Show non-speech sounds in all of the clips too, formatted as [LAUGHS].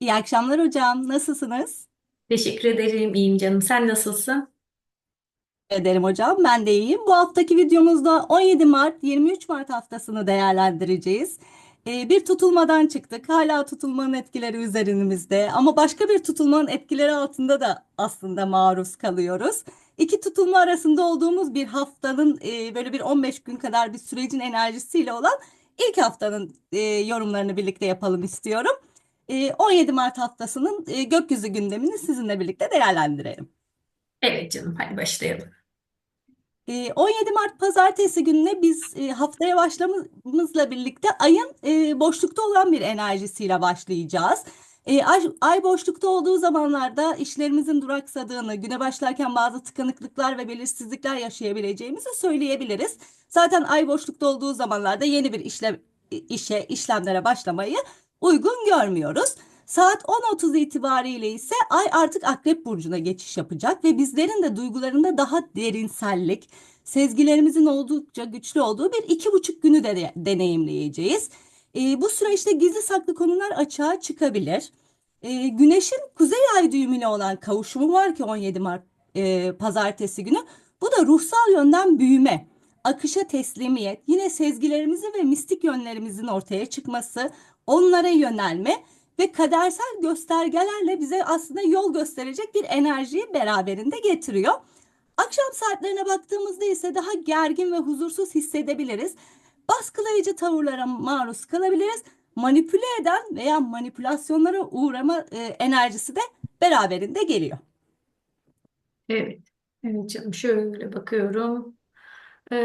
İyi akşamlar hocam. Nasılsınız? Teşekkür ederim. İyiyim canım. Sen nasılsın? Ederim hocam. Ben de iyiyim. Bu haftaki videomuzda 17 Mart 23 Mart haftasını değerlendireceğiz. Ee, bir tutulmadan çıktık. Hala tutulmanın etkileri üzerimizde ama başka bir tutulmanın etkileri altında da aslında maruz kalıyoruz. İki tutulma arasında olduğumuz bir haftanın e, böyle bir 15 gün kadar bir sürecin enerjisiyle olan ilk haftanın e, yorumlarını birlikte yapalım istiyorum. E, 17 Mart haftasının e, gökyüzü gündemini sizinle birlikte değerlendirelim. Evet canım. Hadi başlayalım. Ee, 17 Mart Pazartesi gününe biz e, haftaya başlamamızla birlikte ayın e, boşlukta olan bir enerjisiyle başlayacağız. Ay, ay boşlukta olduğu zamanlarda işlerimizin duraksadığını, güne başlarken bazı tıkanıklıklar ve belirsizlikler yaşayabileceğimizi söyleyebiliriz. Zaten ay boşlukta olduğu zamanlarda yeni bir işlem, işe, işlemlere başlamayı uygun görmüyoruz. Saat 10.30 itibariyle ise Ay artık Akrep Burcu'na geçiş yapacak ve bizlerin de duygularında daha derinsellik, sezgilerimizin oldukça güçlü olduğu bir iki buçuk günü de deneyimleyeceğiz. E, bu süreçte gizli saklı konular açığa çıkabilir. E, Güneş'in kuzey ay düğümüne olan kavuşumu var ki 17 Mart e, Pazartesi günü. Bu da ruhsal yönden büyüme, akışa teslimiyet, yine sezgilerimizin ve mistik yönlerimizin ortaya çıkması, onlara yönelme ve kadersel göstergelerle bize aslında yol gösterecek bir enerjiyi beraberinde getiriyor. Akşam saatlerine baktığımızda ise daha gergin ve huzursuz hissedebiliriz. Baskılayıcı tavırlara maruz kalabiliriz. Manipüle eden veya manipülasyonlara uğrama e, enerjisi de beraberinde geliyor. Evet. Evet canım. Şöyle bakıyorum. Ee,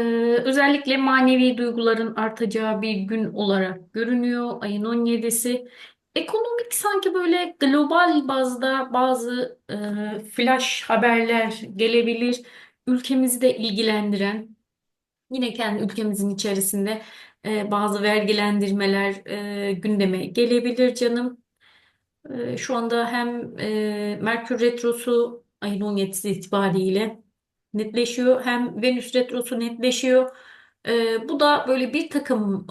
özellikle manevi duyguların artacağı bir gün olarak görünüyor. Ayın 17'si. Ekonomik sanki böyle global bazda bazı e, flash haberler gelebilir. Ülkemizi de ilgilendiren, yine kendi ülkemizin içerisinde e, bazı vergilendirmeler e, gündeme gelebilir canım. Ee, Şu anda hem e, Merkür Retrosu ayın 17'si itibariyle netleşiyor hem Venüs Retrosu netleşiyor. Ee, bu da böyle bir takım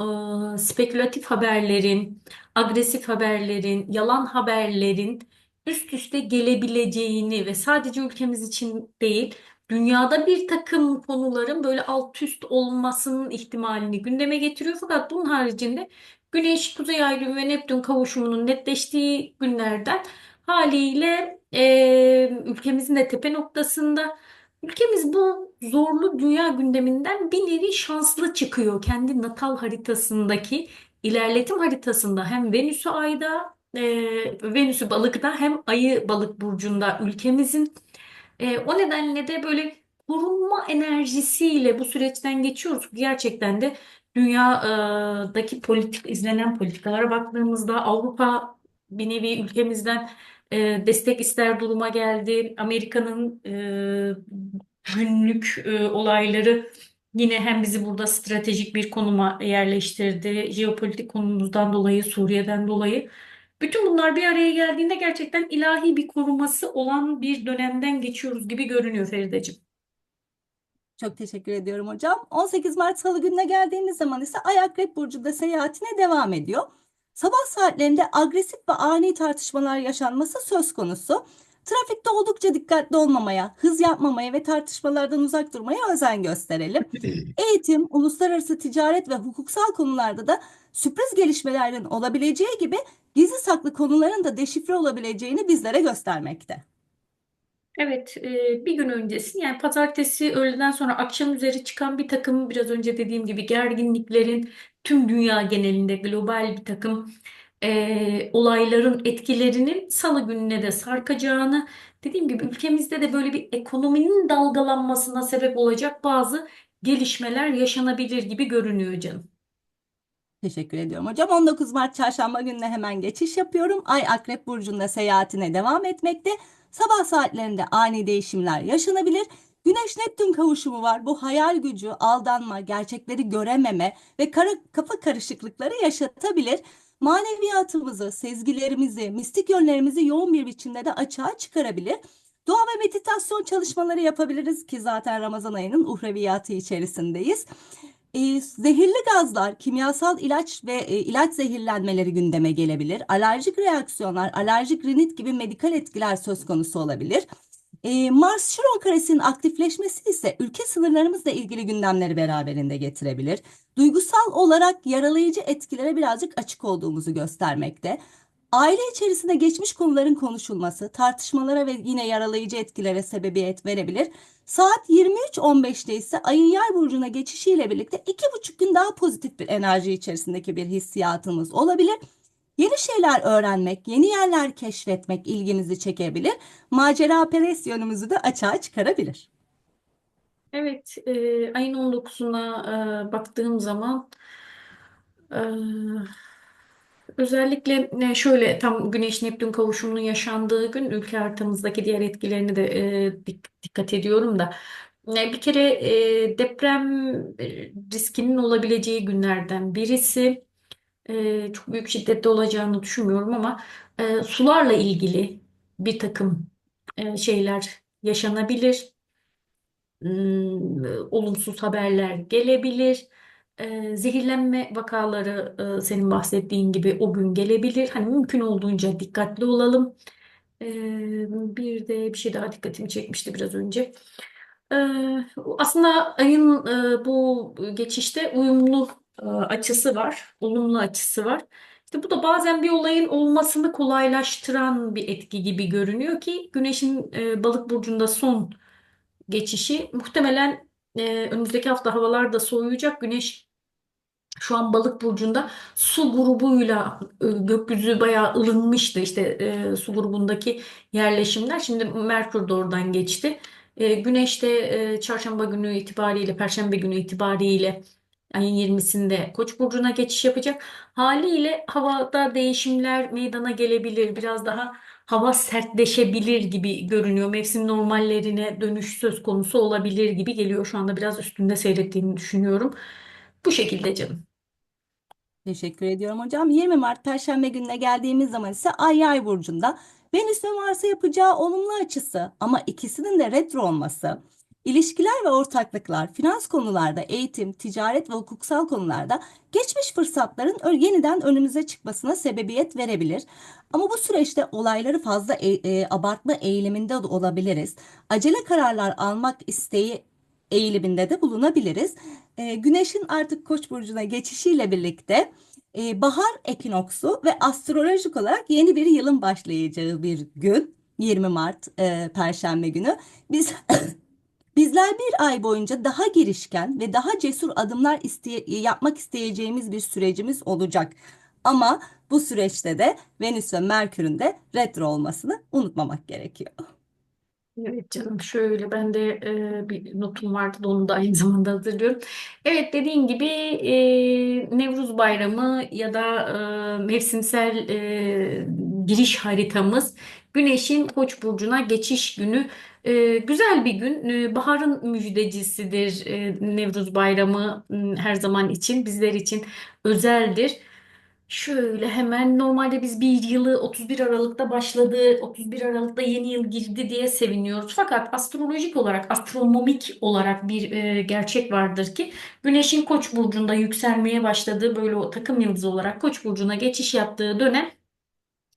e, spekülatif haberlerin, agresif haberlerin, yalan haberlerin üst üste gelebileceğini ve sadece ülkemiz için değil, dünyada bir takım konuların böyle alt üst olmasının ihtimalini gündeme getiriyor. Fakat bunun haricinde Güneş, Kuzey Ay düğümü ve Neptün kavuşumunun netleştiği günlerden haliyle e, ülkemizin de tepe noktasında. Ülkemiz bu zorlu dünya gündeminden bir nevi şanslı çıkıyor. Kendi natal haritasındaki ilerletim haritasında hem Venüs'ü Ay'da, e, Venüs'ü Balık'ta hem Ay'ı Balık burcunda ülkemizin. E, o nedenle de böyle korunma enerjisiyle bu süreçten geçiyoruz. Gerçekten de dünyadaki politik izlenen politikalara baktığımızda Avrupa bir nevi ülkemizden e, destek ister duruma geldi. Amerika'nın e, günlük e, olayları yine hem bizi burada stratejik bir konuma yerleştirdi. Jeopolitik konumuzdan dolayı, Suriye'den dolayı. Bütün bunlar bir araya geldiğinde gerçekten ilahi bir koruması olan bir dönemden geçiyoruz gibi görünüyor Ferideciğim. Çok teşekkür ediyorum hocam. 18 Mart Salı gününe geldiğimiz zaman ise Ay Akrep Burcu'nda seyahatine devam ediyor. Sabah saatlerinde agresif ve ani tartışmalar yaşanması söz konusu. Trafikte oldukça dikkatli olmamaya, hız yapmamaya ve tartışmalardan uzak durmaya özen gösterelim. Eğitim, uluslararası ticaret ve hukuksal konularda da sürpriz gelişmelerin olabileceği gibi gizli saklı konuların da deşifre olabileceğini bizlere göstermekte. Evet, e, bir gün öncesi yani pazartesi öğleden sonra akşam üzeri çıkan bir takım biraz önce dediğim gibi gerginliklerin tüm dünya genelinde global bir takım e, olayların etkilerinin salı gününe de sarkacağını dediğim gibi ülkemizde de böyle bir ekonominin dalgalanmasına sebep olacak bazı gelişmeler yaşanabilir gibi görünüyor canım. Teşekkür ediyorum hocam. 19 Mart Çarşamba gününe hemen geçiş yapıyorum. Ay Akrep Burcu'nda seyahatine devam etmekte. Sabah saatlerinde ani değişimler yaşanabilir. Güneş Neptün kavuşumu var. Bu hayal gücü, aldanma, gerçekleri görememe ve kara, kafa karışıklıkları yaşatabilir. Maneviyatımızı, sezgilerimizi, mistik yönlerimizi yoğun bir biçimde de açığa çıkarabilir. Dua ve meditasyon çalışmaları yapabiliriz ki zaten Ramazan ayının uhreviyatı içerisindeyiz. E, zehirli gazlar, kimyasal ilaç ve e, ilaç zehirlenmeleri gündeme gelebilir. Alerjik reaksiyonlar, alerjik rinit gibi medikal etkiler söz konusu olabilir. E, Mars Şiron karesinin aktifleşmesi ise ülke sınırlarımızla ilgili gündemleri beraberinde getirebilir. Duygusal olarak yaralayıcı etkilere birazcık açık olduğumuzu göstermekte. Aile içerisinde geçmiş konuların konuşulması, tartışmalara ve yine yaralayıcı etkilere sebebiyet verebilir. Saat 23.15'te ise ayın yay burcuna geçişiyle birlikte iki buçuk gün daha pozitif bir enerji içerisindeki bir hissiyatımız olabilir. Yeni şeyler öğrenmek, yeni yerler keşfetmek ilginizi çekebilir. Macera perest yönümüzü de açığa çıkarabilir. Evet, e, ayın 19'una e, baktığım zaman e, özellikle e, şöyle tam Güneş Neptün kavuşumunun yaşandığı gün ülke haritamızdaki diğer etkilerini de e, dik- dikkat ediyorum da e, bir kere e, deprem e, riskinin olabileceği günlerden birisi. E, çok büyük şiddette olacağını düşünmüyorum ama e, sularla ilgili bir takım e, şeyler yaşanabilir ım, olumsuz haberler gelebilir. Ee, zehirlenme vakaları e, senin bahsettiğin gibi o gün gelebilir. Hani mümkün olduğunca dikkatli olalım. Ee, bir de bir şey daha dikkatimi çekmişti biraz önce. Aslında ayın e, bu geçişte uyumlu e, açısı var, olumlu açısı var. İşte bu da bazen bir olayın olmasını kolaylaştıran bir etki gibi görünüyor ki Güneş'in e, Balık burcunda son geçişi muhtemelen e, önümüzdeki hafta havalar da soğuyacak. Güneş şu an Balık burcunda su grubuyla e, gökyüzü bayağı ılınmıştı. İşte e, su grubundaki yerleşimler. Şimdi Merkür de oradan geçti. E, Güneş de e, çarşamba günü itibariyle, Perşembe günü itibariyle ayın 20'sinde Koç burcuna geçiş yapacak. Haliyle havada değişimler meydana gelebilir. Biraz daha hava sertleşebilir gibi görünüyor. Mevsim normallerine dönüş söz konusu olabilir gibi geliyor. Şu anda biraz üstünde seyrettiğini düşünüyorum. Bu şekilde canım. Teşekkür ediyorum hocam. 20 Mart Perşembe gününe geldiğimiz zaman ise Ay Yay burcunda Venüs ve Mars'a yapacağı olumlu açısı ama ikisinin de retro olması, ilişkiler ve ortaklıklar, finans konularda, eğitim, ticaret ve hukuksal konularda geçmiş fırsatların yeniden önümüze çıkmasına sebebiyet verebilir. Ama bu süreçte olayları fazla e- e, abartma eğiliminde de olabiliriz. Acele kararlar almak isteği eğiliminde de bulunabiliriz. E, Güneşin artık Koç burcuna geçişiyle birlikte e, bahar ekinoksu ve astrolojik olarak yeni bir yılın başlayacağı bir gün 20 Mart e, Perşembe günü biz [LAUGHS] bizler bir ay boyunca daha girişken ve daha cesur adımlar isteye- yapmak isteyeceğimiz bir sürecimiz olacak. Ama bu süreçte de Venüs ve Merkür'ün de retro olmasını unutmamak gerekiyor. Evet canım şöyle ben de e, bir notum vardı da onu da aynı zamanda hazırlıyorum. Evet dediğin gibi e, Nevruz Bayramı ya da e, mevsimsel e, giriş haritamız Güneş'in Koç burcuna geçiş günü E, güzel bir gün. E, baharın müjdecisidir e, Nevruz Bayramı m, her zaman için bizler için özeldir. Şöyle hemen normalde biz bir yılı 31 Aralık'ta başladı, 31 Aralık'ta yeni yıl girdi diye seviniyoruz. Fakat astrolojik olarak, astronomik olarak bir e, gerçek vardır ki Güneşin Koç burcunda yükselmeye başladığı böyle o takım yıldızı olarak Koç burcuna geçiş yaptığı dönem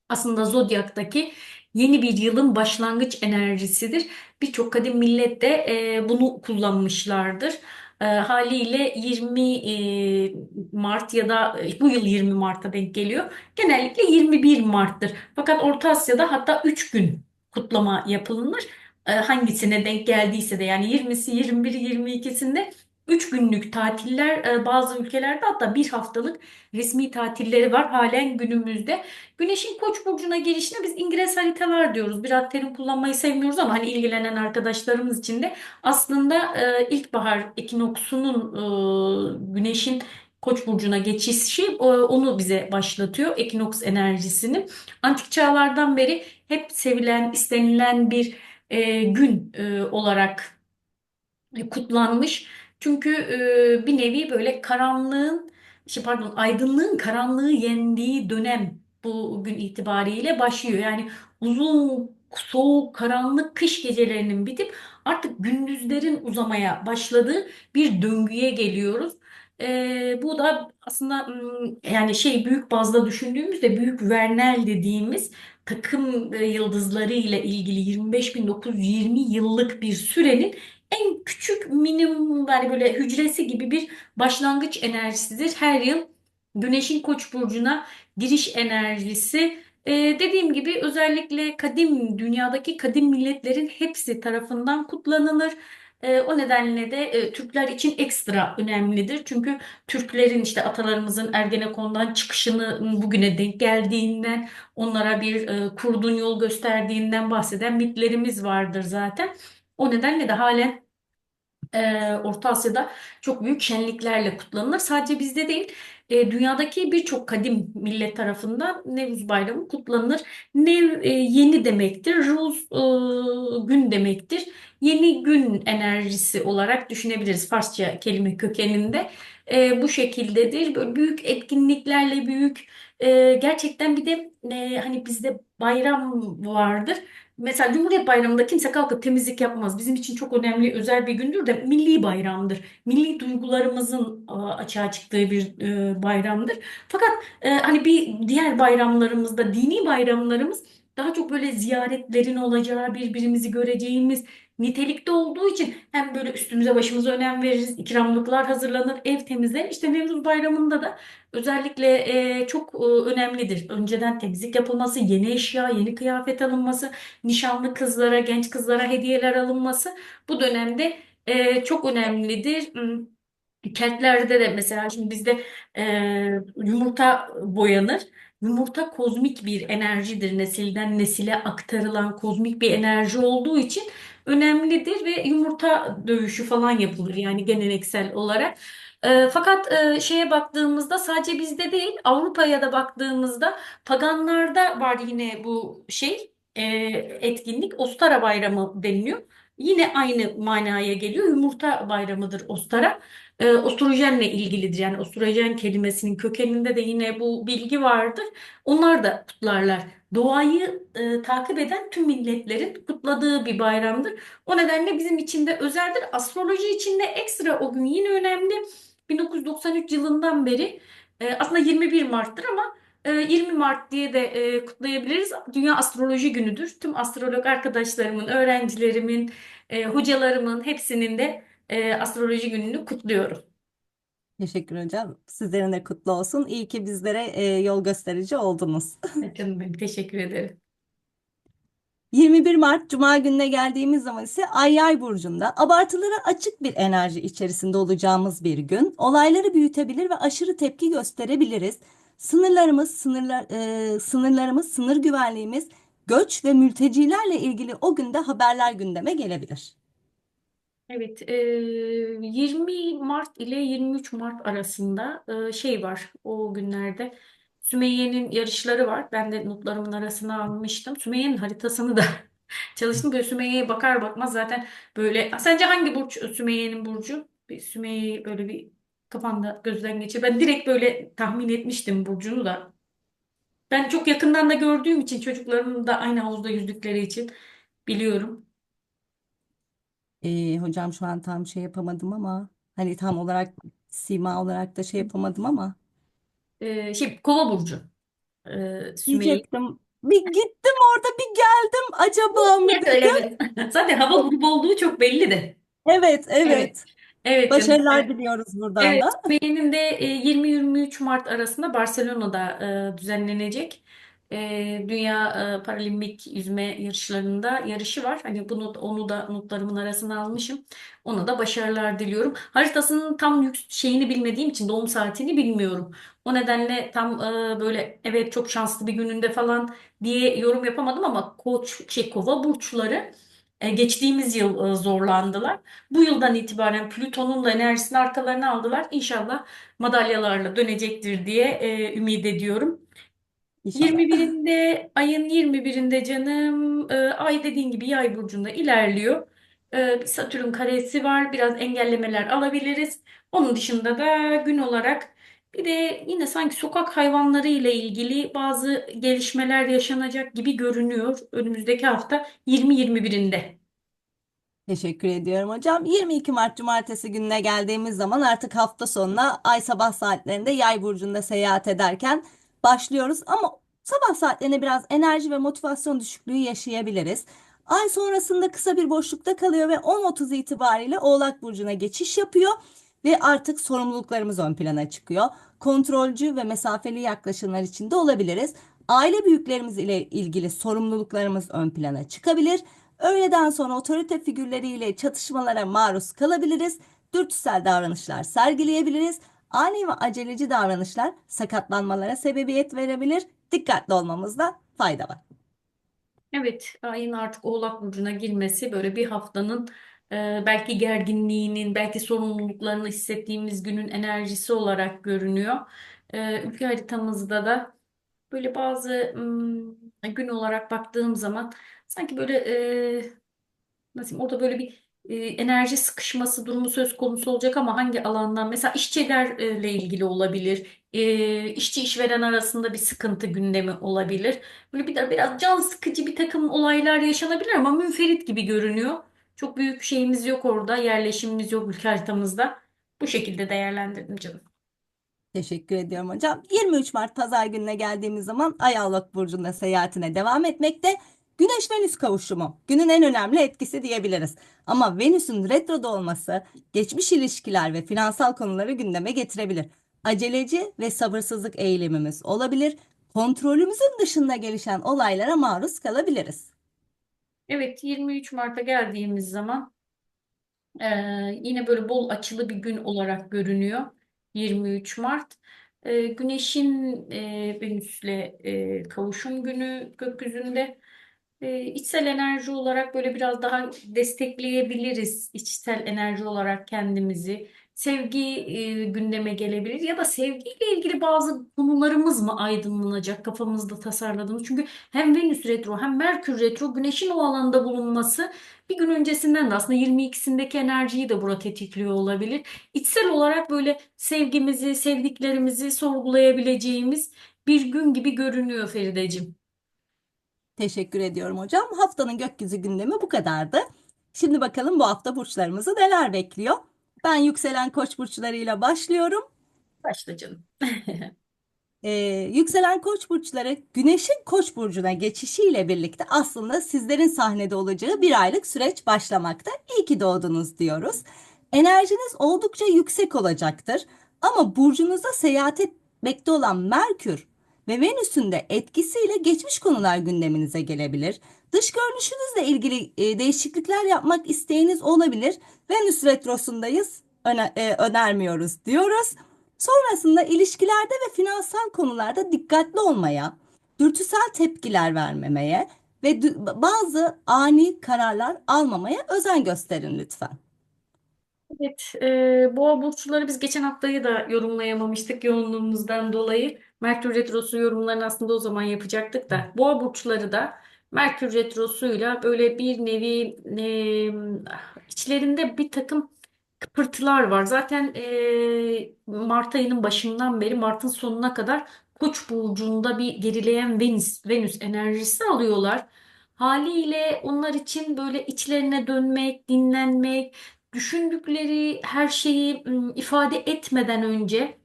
aslında zodyaktaki yeni bir yılın başlangıç enerjisidir. Birçok kadim millet de e, bunu kullanmışlardır. E, haliyle 20 e, Mart ya da e, bu yıl 20 Mart'a denk geliyor. Genellikle 21 Mart'tır. Fakat Orta Asya'da hatta 3 gün kutlama yapılır. E, hangisine denk geldiyse de yani 20'si, 21'i, 22'sinde 3 günlük tatiller e, bazı ülkelerde hatta bir haftalık resmi tatilleri var halen günümüzde. Güneşin Koç burcuna girişine biz İngiliz haritalar diyoruz. Biraz terim kullanmayı sevmiyoruz ama hani ilgilenen arkadaşlarımız için de aslında e, ilkbahar ekinoksunun e, Güneşin Koç burcuna geçişi onu bize başlatıyor. Ekinoks enerjisini. Antik çağlardan beri hep sevilen, istenilen bir gün olarak kutlanmış. Çünkü e, bir nevi böyle karanlığın, şey pardon, aydınlığın karanlığı yendiği dönem bugün itibariyle başlıyor. Yani uzun, soğuk, karanlık kış gecelerinin bitip artık gündüzlerin uzamaya başladığı bir döngüye geliyoruz. E, bu da aslında yani şey büyük bazda düşündüğümüzde büyük Vernel dediğimiz takım e, yıldızları ile ilgili 25.920 yıllık bir sürenin en küçük minimum yani böyle hücresi gibi bir başlangıç enerjisidir. Her yıl Güneşin Koç burcuna giriş enerjisi. Ee, dediğim gibi özellikle kadim dünyadaki kadim milletlerin hepsi tarafından kutlanılır. Ee, o nedenle de e, Türkler için ekstra önemlidir. Çünkü Türklerin işte atalarımızın Ergenekon'dan çıkışını bugüne denk geldiğinden, onlara bir e, kurdun yol gösterdiğinden bahseden mitlerimiz vardır zaten. O nedenle de halen e, Orta Asya'da çok büyük şenliklerle kutlanılır. Sadece bizde değil, e, dünyadaki birçok kadim millet tarafından Nevruz Bayramı kutlanır. Nev e, yeni demektir, Ruz e, gün demektir. Yeni gün enerjisi olarak düşünebiliriz Farsça kelime kökeninde. E, bu şekildedir. Böyle büyük etkinliklerle büyük e, gerçekten bir de e, hani bizde bayram vardır. Mesela Cumhuriyet Bayramı'nda kimse kalkıp temizlik yapmaz. Bizim için çok önemli, özel bir gündür de milli bayramdır. Milli duygularımızın açığa çıktığı bir e, bayramdır. Fakat e, hani bir diğer bayramlarımızda, dini bayramlarımız daha çok böyle ziyaretlerin olacağı, birbirimizi göreceğimiz nitelikte olduğu için hem böyle üstümüze başımıza önem veririz, ikramlıklar hazırlanır, ev temizlenir. İşte Nevruz Bayramı'nda da özellikle e, çok e, önemlidir. Önceden temizlik yapılması, yeni eşya, yeni kıyafet alınması nişanlı kızlara, genç kızlara hediyeler alınması bu dönemde e, çok önemlidir. Hmm, Keltlerde de mesela şimdi bizde e, yumurta boyanır. Yumurta kozmik bir enerjidir. Nesilden nesile aktarılan kozmik bir enerji olduğu için önemlidir ve yumurta dövüşü falan yapılır yani geleneksel olarak. E, fakat e, şeye baktığımızda sadece bizde değil Avrupa'ya da baktığımızda paganlarda var yine bu şey e, etkinlik Ostara Bayramı deniliyor. Yine aynı manaya geliyor. Yumurta bayramıdır Ostara. E, ostrojenle ilgilidir. Yani ostrojen kelimesinin kökeninde de yine bu bilgi vardır. Onlar da kutlarlar. Doğayı e, takip eden tüm milletlerin kutladığı bir bayramdır. O nedenle bizim için de özeldir. Astroloji için de ekstra o gün yine önemli. 1993 yılından beri e, aslında 21 Mart'tır ama e, 20 Mart diye de e, kutlayabiliriz. Dünya Astroloji Günü'dür. Tüm astrolog arkadaşlarımın, öğrencilerimin, e, hocalarımın hepsinin de e, astroloji gününü kutluyorum. Teşekkür hocam. Sizlerin de kutlu olsun. İyi ki bizlere e, yol gösterici oldunuz. Canım benim teşekkür ederim. 21 Mart Cuma gününe geldiğimiz zaman ise Ay Yay burcunda abartılara açık bir enerji içerisinde olacağımız bir gün. Olayları büyütebilir ve aşırı tepki gösterebiliriz. Sınırlarımız, sınırlar, e, sınırlarımız, sınır güvenliğimiz, göç ve mültecilerle ilgili o günde haberler gündeme gelebilir. Evet, e, 20 Mart ile 23 Mart arasında e, şey var o günlerde. Sümeyye'nin yarışları var. Ben de notlarımın arasına almıştım. Sümeyye'nin haritasını da [LAUGHS] çalıştım. Böyle Sümeyye'ye bakar bakmaz zaten böyle. Sence hangi burç Sümeyye'nin burcu? Bir Sümeyye'yi böyle bir kafanda gözden geçir. Ben direkt böyle tahmin etmiştim burcunu da. Ben çok yakından da gördüğüm için çocuklarım da aynı havuzda yüzdükleri için biliyorum. E, hocam şu an tam şey yapamadım ama hani tam olarak sima olarak da şey yapamadım ama E, şey Kova burcu. E, Sümeyye. diyecektim. Bir gittim orada bir geldim acaba [LAUGHS] mı Niye dedim. söylemedin? [LAUGHS] Zaten hava grubu olduğu çok belli de. Evet, Evet. evet. Evet canım. Başarılar diliyoruz buradan Evet, da. benim de e, 20-23 Mart arasında Barcelona'da e, düzenlenecek e, Dünya e, Paralimpik yüzme yarışlarında yarışı var. Hani bunu onu da notlarımın arasına almışım. Ona da başarılar diliyorum. Haritasının tam şeyini bilmediğim için doğum saatini bilmiyorum. O nedenle tam e, böyle evet çok şanslı bir gününde falan diye yorum yapamadım ama Koç şey Kova burçları e, geçtiğimiz yıl e, zorlandılar. Bu yıldan itibaren Plüton'un da enerjisini arkalarına aldılar. İnşallah madalyalarla dönecektir diye e, ümit ediyorum. İnşallah. 21'inde ayın 21'inde canım e, ay dediğin gibi yay burcunda ilerliyor. E, Satürn karesi var. Biraz engellemeler alabiliriz. Onun dışında da gün olarak bir de yine sanki sokak hayvanları ile ilgili bazı gelişmeler yaşanacak gibi görünüyor önümüzdeki hafta 20-21'inde. Teşekkür ediyorum hocam. 22 Mart Cumartesi gününe geldiğimiz zaman artık hafta sonuna ay sabah saatlerinde Yay burcunda seyahat ederken başlıyoruz. Ama sabah saatlerinde biraz enerji ve motivasyon düşüklüğü yaşayabiliriz. Ay sonrasında kısa bir boşlukta kalıyor ve 10.30 itibariyle Oğlak burcuna geçiş yapıyor ve artık sorumluluklarımız ön plana çıkıyor. Kontrolcü ve mesafeli yaklaşımlar içinde olabiliriz. Aile büyüklerimiz ile ilgili sorumluluklarımız ön plana çıkabilir. Öğleden sonra otorite figürleriyle çatışmalara maruz kalabiliriz. Dürtüsel davranışlar sergileyebiliriz. Ani ve aceleci davranışlar sakatlanmalara sebebiyet verebilir. Dikkatli olmamızda fayda var. Evet, ayın artık Oğlak Burcu'na girmesi böyle bir haftanın e, belki gerginliğinin, belki sorumluluklarını hissettiğimiz günün enerjisi olarak görünüyor. E, ülke haritamızda da böyle bazı hmm, gün olarak baktığım zaman sanki böyle e, nasıl diyeyim, orada böyle bir e, enerji sıkışması durumu söz konusu olacak ama hangi alandan? Mesela işçilerle ilgili olabilir. E, işçi işveren arasında bir sıkıntı gündemi olabilir. Böyle bir de biraz can sıkıcı bir takım olaylar yaşanabilir ama münferit gibi görünüyor. Çok büyük şeyimiz yok orada, yerleşimimiz yok ülke haritamızda. Bu şekilde değerlendirdim canım. Teşekkür ediyorum hocam. 23 Mart Pazar gününe geldiğimiz zaman Ay Oğlak Burcu'nda seyahatine devam etmekte. Güneş-Venüs kavuşumu günün en önemli etkisi diyebiliriz. Ama Venüs'ün retroda olması geçmiş ilişkiler ve finansal konuları gündeme getirebilir. Aceleci ve sabırsızlık eğilimimiz olabilir. Kontrolümüzün dışında gelişen olaylara maruz kalabiliriz. Evet, 23 Mart'a geldiğimiz zaman Ee, yine böyle bol açılı bir gün olarak görünüyor 23 Mart. Ee, Güneş'in e, Venüs'le e, kavuşum günü gökyüzünde. Ee, içsel enerji olarak böyle biraz daha destekleyebiliriz içsel enerji olarak kendimizi. Sevgi e, gündeme gelebilir ya da sevgiyle ilgili bazı konularımız mı aydınlanacak kafamızda tasarladığımız. Çünkü hem Venüs retro hem Merkür retro Güneş'in o alanda bulunması bir gün öncesinden de aslında 22'sindeki enerjiyi de burada tetikliyor olabilir. İçsel olarak böyle sevgimizi, sevdiklerimizi sorgulayabileceğimiz bir gün gibi görünüyor Ferideciğim. Teşekkür ediyorum hocam. Haftanın gökyüzü gündemi bu kadardı. Şimdi bakalım bu hafta burçlarımızı neler bekliyor? Ben yükselen koç burçlarıyla başlıyorum. Başla canım. [LAUGHS] Ee, yükselen koç burçları güneşin koç burcuna geçişiyle birlikte aslında sizlerin sahnede olacağı bir aylık süreç başlamakta. İyi ki doğdunuz diyoruz. Enerjiniz oldukça yüksek olacaktır. Ama burcunuzda seyahat etmekte olan Merkür ve Venüs'ün de etkisiyle geçmiş konular gündeminize gelebilir. Dış görünüşünüzle ilgili e, değişiklikler yapmak isteğiniz olabilir. Venüs retrosundayız, öne- e, önermiyoruz diyoruz. Sonrasında ilişkilerde ve finansal konularda dikkatli olmaya, dürtüsel tepkiler vermemeye ve bazı ani kararlar almamaya özen gösterin lütfen. Evet, e, boğa burçları biz geçen haftayı da yorumlayamamıştık yoğunluğumuzdan dolayı. Merkür Retrosu yorumlarını aslında o zaman yapacaktık da. Boğa burçları da Merkür Retrosu'yla böyle bir nevi e, içlerinde bir takım kıpırtılar var. Zaten e, Mart ayının başından beri Mart'ın sonuna kadar Koç burcunda bir gerileyen Venüs, Venüs enerjisi alıyorlar. Haliyle onlar için böyle içlerine dönmek, dinlenmek, düşündükleri her şeyi ım, ifade etmeden önce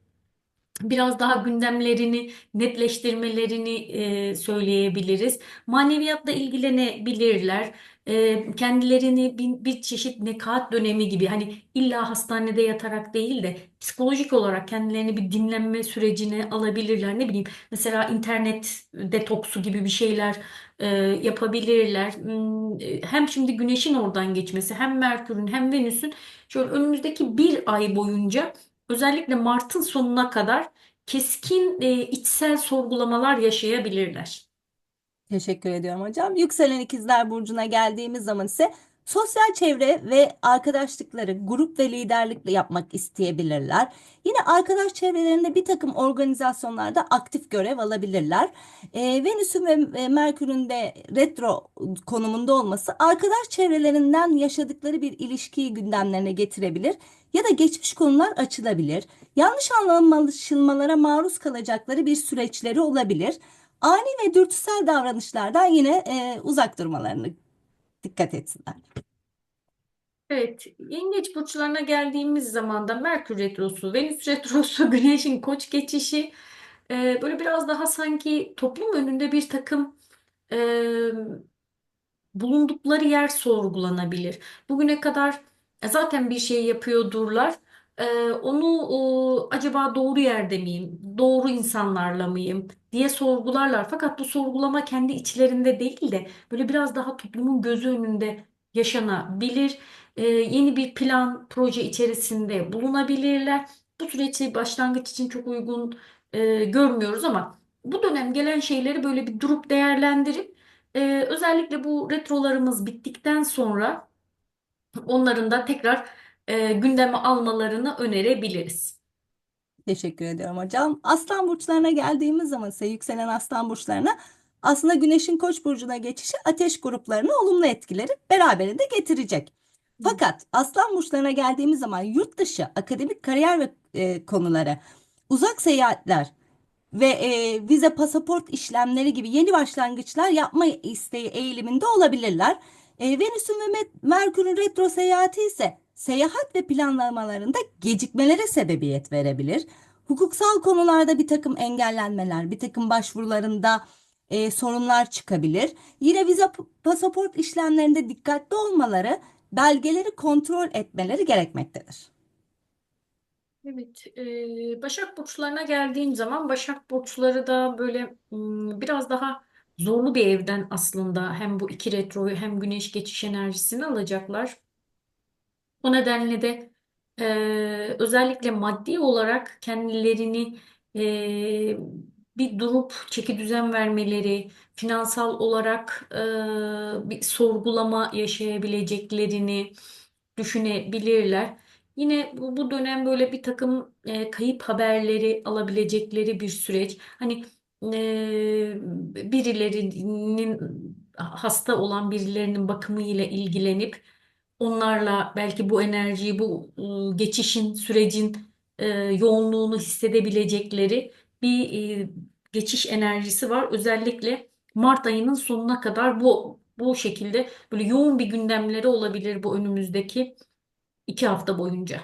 biraz daha gündemlerini netleştirmelerini e, söyleyebiliriz. Maneviyatla ilgilenebilirler. E, kendilerini bir, bir çeşit nekat dönemi gibi hani illa hastanede yatarak değil de psikolojik olarak kendilerini bir dinlenme sürecine alabilirler. Ne bileyim mesela internet detoksu gibi bir şeyler e, yapabilirler. Hmm, e, Hem şimdi Güneş'in oradan geçmesi hem Merkür'ün hem Venüs'ün şöyle önümüzdeki bir ay boyunca özellikle Mart'ın sonuna kadar keskin e, içsel sorgulamalar yaşayabilirler. Teşekkür ediyorum hocam. Yükselen ikizler burcuna geldiğimiz zaman ise sosyal çevre ve arkadaşlıkları grup ve liderlikle yapmak isteyebilirler. Yine arkadaş çevrelerinde bir takım organizasyonlarda aktif görev alabilirler. Ee, Venüs'ün ve e, Merkür'ün de retro konumunda olması arkadaş çevrelerinden yaşadıkları bir ilişkiyi gündemlerine getirebilir ya da geçmiş konular açılabilir. Yanlış anlaşılmalara maruz kalacakları bir süreçleri olabilir. Ani ve dürtüsel davranışlardan yine e, uzak durmalarını dikkat etsinler. Evet, yengeç burçlarına geldiğimiz zaman da Merkür Retrosu, Venüs Retrosu, [LAUGHS] Güneş'in Koç geçişi e, böyle biraz daha sanki toplum önünde bir takım e, bulundukları yer sorgulanabilir. Bugüne kadar e, zaten bir şey yapıyordurlar. Ee, onu o, acaba doğru yerde miyim, doğru insanlarla mıyım diye sorgularlar. Fakat bu sorgulama kendi içlerinde değil de böyle biraz daha toplumun gözü önünde yaşanabilir. Ee, yeni bir plan, proje içerisinde bulunabilirler. Bu süreci başlangıç için çok uygun e, görmüyoruz ama bu dönem gelen şeyleri böyle bir durup değerlendirip ee, özellikle bu retrolarımız bittikten sonra onların da tekrar e, gündeme almalarını önerebiliriz. Teşekkür ediyorum hocam. Aslan burçlarına geldiğimiz zaman ise yükselen aslan burçlarına aslında Güneş'in Koç burcuna geçişi ateş gruplarına olumlu etkileri beraberinde getirecek. Fakat aslan burçlarına geldiğimiz zaman yurt dışı akademik kariyer ve e, konuları, uzak seyahatler ve e, vize pasaport işlemleri gibi yeni başlangıçlar yapma isteği eğiliminde olabilirler. E, Venüs'ün ve Merkür'ün retro seyahati ise seyahat ve planlamalarında gecikmelere sebebiyet verebilir. Hukuksal konularda bir takım engellenmeler, bir takım başvurularında e, sorunlar çıkabilir. Yine vize pasaport işlemlerinde dikkatli olmaları, belgeleri kontrol etmeleri gerekmektedir. Evet, e, Başak burçlarına geldiğim zaman Başak burçları da böyle biraz daha zorlu bir evden aslında hem bu iki retroyu hem güneş geçiş enerjisini alacaklar. O nedenle de e, özellikle maddi olarak kendilerini e, bir durup çeki düzen vermeleri, finansal olarak e, bir sorgulama yaşayabileceklerini düşünebilirler. Yine bu, bu dönem böyle bir takım e, kayıp haberleri alabilecekleri bir süreç. Hani e, birilerinin hasta olan birilerinin bakımı ile ilgilenip onlarla belki bu enerjiyi, bu e, geçişin, sürecin e, yoğunluğunu hissedebilecekleri bir e, geçiş enerjisi var. Özellikle Mart ayının sonuna kadar bu bu şekilde böyle yoğun bir gündemleri olabilir bu önümüzdeki iki hafta boyunca.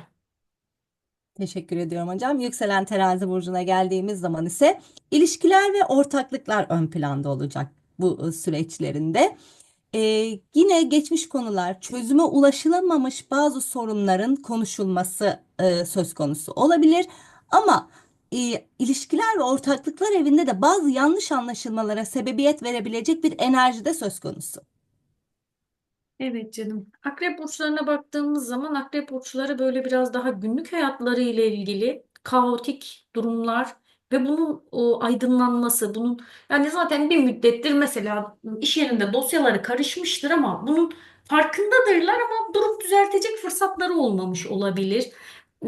Teşekkür ediyorum hocam. Yükselen terazi burcuna geldiğimiz zaman ise ilişkiler ve ortaklıklar ön planda olacak bu süreçlerinde. Ee, yine geçmiş konular, çözüme ulaşılamamış bazı sorunların konuşulması e, söz konusu olabilir. Ama e, ilişkiler ve ortaklıklar evinde de bazı yanlış anlaşılmalara sebebiyet verebilecek bir enerji de söz konusu. Evet canım. Akrep burçlarına baktığımız zaman akrep burçları böyle biraz daha günlük hayatları ile ilgili kaotik durumlar ve bunun o, aydınlanması, bunun yani zaten bir müddettir mesela iş yerinde dosyaları karışmıştır ama bunun farkındadırlar ama durup düzeltecek fırsatları olmamış olabilir.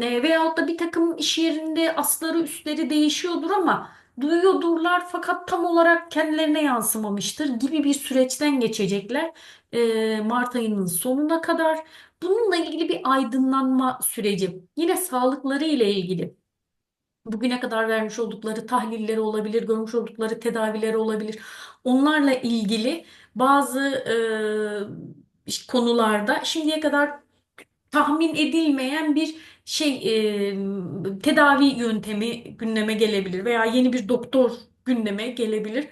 E, veyahut da bir takım iş yerinde asları üstleri değişiyordur ama duyuyordurlar fakat tam olarak kendilerine yansımamıştır gibi bir süreçten geçecekler e, Mart ayının sonuna kadar. Bununla ilgili bir aydınlanma süreci. Yine sağlıkları ile ilgili. Bugüne kadar vermiş oldukları tahlilleri olabilir, görmüş oldukları tedavileri olabilir. Onlarla ilgili bazı e, konularda şimdiye kadar tahmin edilmeyen bir şey e, tedavi yöntemi gündeme gelebilir veya yeni bir doktor gündeme gelebilir.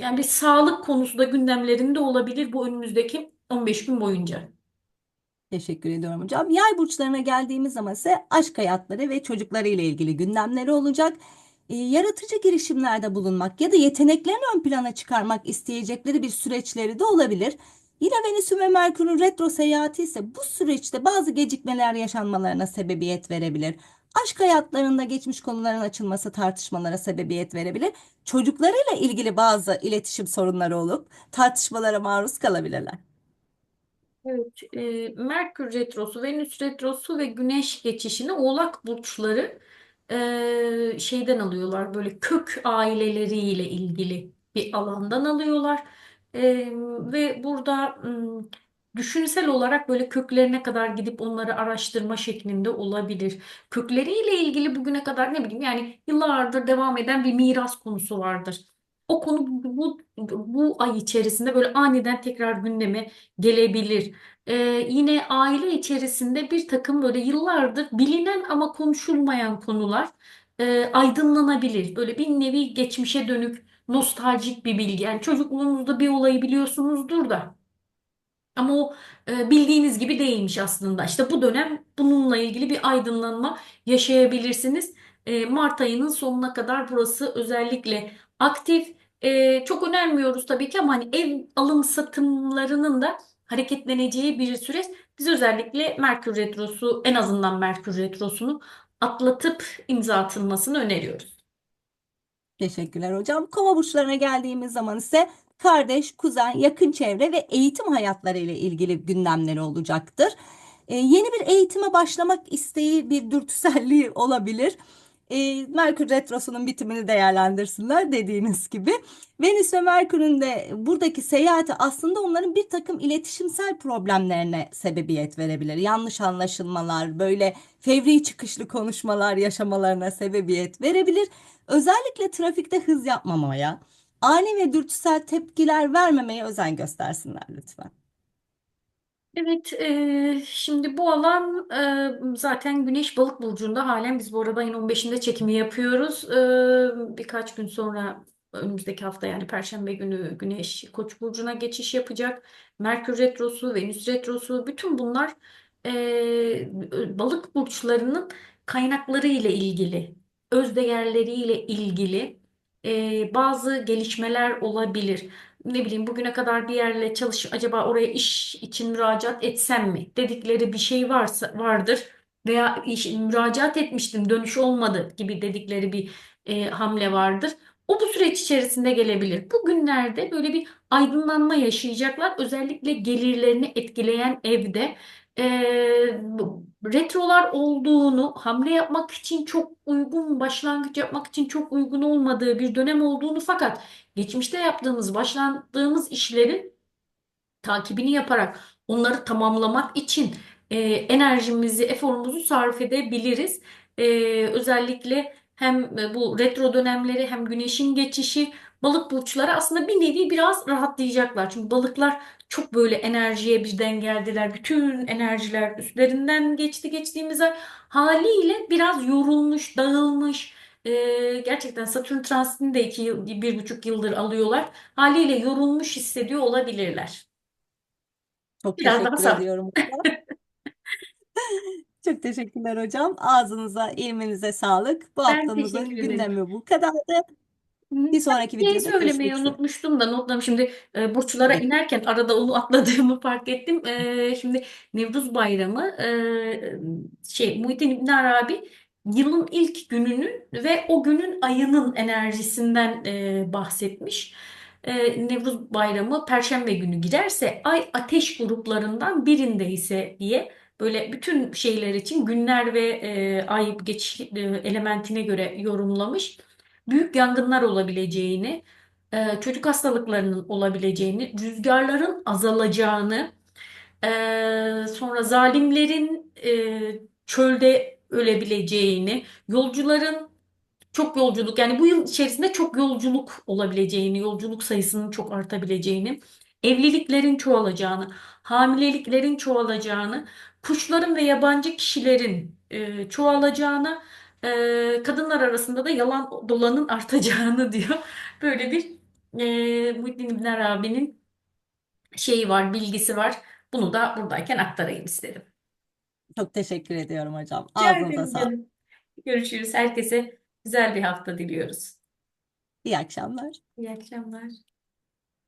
Yani bir sağlık konusu da gündemlerinde olabilir bu önümüzdeki 15 gün boyunca. Teşekkür ediyorum hocam. Yay burçlarına geldiğimiz zaman ise aşk hayatları ve çocukları ile ilgili gündemleri olacak. E, yaratıcı girişimlerde bulunmak ya da yeteneklerini ön plana çıkarmak isteyecekleri bir süreçleri de olabilir. Yine Venüs'ün ve Merkür'ün retro seyahati ise bu süreçte bazı gecikmeler yaşanmalarına sebebiyet verebilir. Aşk hayatlarında geçmiş konuların açılması tartışmalara sebebiyet verebilir. Çocuklarıyla ilgili bazı iletişim sorunları olup tartışmalara maruz kalabilirler. Evet, e, Merkür Retrosu, Venüs Retrosu ve Güneş geçişini Oğlak burçları e, şeyden alıyorlar. Böyle kök aileleriyle ilgili bir alandan alıyorlar. E, ve burada düşünsel olarak böyle köklerine kadar gidip onları araştırma şeklinde olabilir. Kökleriyle ilgili bugüne kadar ne bileyim yani yıllardır devam eden bir miras konusu vardır. O konu bu, bu ay içerisinde böyle aniden tekrar gündeme gelebilir. Ee, yine aile içerisinde bir takım böyle yıllardır bilinen ama konuşulmayan konular e, aydınlanabilir. Böyle bir nevi geçmişe dönük nostaljik bir bilgi. Yani çocukluğunuzda bir olayı biliyorsunuzdur da. Ama o e, bildiğiniz gibi değilmiş aslında. İşte bu dönem bununla ilgili bir aydınlanma yaşayabilirsiniz. E, Mart ayının sonuna kadar burası özellikle aktif. E, çok önermiyoruz tabii ki ama hani ev alım satımlarının da hareketleneceği bir süreç. Biz özellikle Merkür Retrosu en azından Merkür Retrosu'nu atlatıp imza atılmasını öneriyoruz. Teşekkürler hocam. Kova burçlarına geldiğimiz zaman ise kardeş, kuzen, yakın çevre ve eğitim hayatları ile ilgili gündemleri olacaktır. Ee, yeni bir eğitime başlamak isteği bir dürtüselliği [LAUGHS] olabilir. Ee, Merkür Retrosu'nun bitimini değerlendirsinler dediğiniz gibi. Venüs ve Merkür'ün de buradaki seyahati aslında onların bir takım iletişimsel problemlerine sebebiyet verebilir. Yanlış anlaşılmalar, böyle fevri çıkışlı konuşmalar yaşamalarına sebebiyet verebilir. Özellikle trafikte hız yapmamaya, ani ve dürtüsel tepkiler vermemeye özen göstersinler lütfen. Evet, e, şimdi bu alan e, zaten Güneş Balık burcunda halen biz bu arada ayın 15'inde çekimi yapıyoruz. E, birkaç gün sonra önümüzdeki hafta yani Perşembe günü Güneş Koç burcuna geçiş yapacak. Merkür retrosu, Venüs retrosu bütün bunlar e, balık burçlarının kaynakları ile ilgili, öz değerleriyle ilgili e, bazı gelişmeler olabilir ne bileyim bugüne kadar bir yerle çalış acaba oraya iş için müracaat etsem mi dedikleri bir şey varsa vardır veya iş, müracaat etmiştim dönüş olmadı gibi dedikleri bir e, hamle vardır. O bu süreç içerisinde gelebilir. Bugünlerde böyle bir aydınlanma yaşayacaklar. Özellikle gelirlerini etkileyen evde retrolar olduğunu, hamle yapmak için çok uygun, başlangıç yapmak için çok uygun olmadığı bir dönem olduğunu fakat geçmişte yaptığımız, başladığımız işlerin takibini yaparak onları tamamlamak için e, enerjimizi, eforumuzu sarf edebiliriz. E, özellikle hem bu retro dönemleri hem güneşin geçişi balık burçları aslında bir nevi biraz rahatlayacaklar. Çünkü balıklar çok böyle enerjiye birden geldiler. Bütün enerjiler üstlerinden geçti geçtiğimiz ay. Haliyle biraz yorulmuş, dağılmış. e, gerçekten Satürn transitini de iki yıl, bir buçuk yıldır alıyorlar. Haliyle yorulmuş hissediyor olabilirler. Çok Biraz daha teşekkür saf. ediyorum hocam. [LAUGHS] [LAUGHS] Çok teşekkürler hocam. Ağzınıza, ilminize sağlık. Bu Ben haftamızın teşekkür ederim. gündemi bu kadardı. Bir sonraki şey videoda söylemeyi görüşmek üzere. unutmuştum da notladım. Şimdi e, burçlara Tabii. inerken arada onu atladığımı fark ettim. E, şimdi Nevruz Bayramı e, şey Muhittin İbn Arabi yılın ilk gününün ve o günün ayının enerjisinden e, bahsetmiş. E, Nevruz Bayramı Perşembe günü girerse ay ateş gruplarından birindeyse diye böyle bütün şeyler için günler ve e, ay geçiş e, elementine göre yorumlamış büyük yangınlar olabileceğini, e, çocuk hastalıklarının olabileceğini, rüzgarların azalacağını, e, sonra zalimlerin e, çölde ölebileceğini, yolcuların çok yolculuk yani bu yıl içerisinde çok yolculuk olabileceğini, yolculuk sayısının çok artabileceğini, evliliklerin çoğalacağını, hamileliklerin çoğalacağını, kuşların ve yabancı kişilerin e, çoğalacağını, e, kadınlar arasında da yalan dolanın artacağını [LAUGHS] diyor. Böyle bir e, Muhyiddin İbn Arabi'nin şeyi var, bilgisi var. Bunu da buradayken aktarayım istedim. Çok teşekkür ediyorum hocam. Rica Ağzınıza ederim sağlık. canım. Görüşürüz. Herkese güzel bir hafta diliyoruz. İyi akşamlar. İyi akşamlar.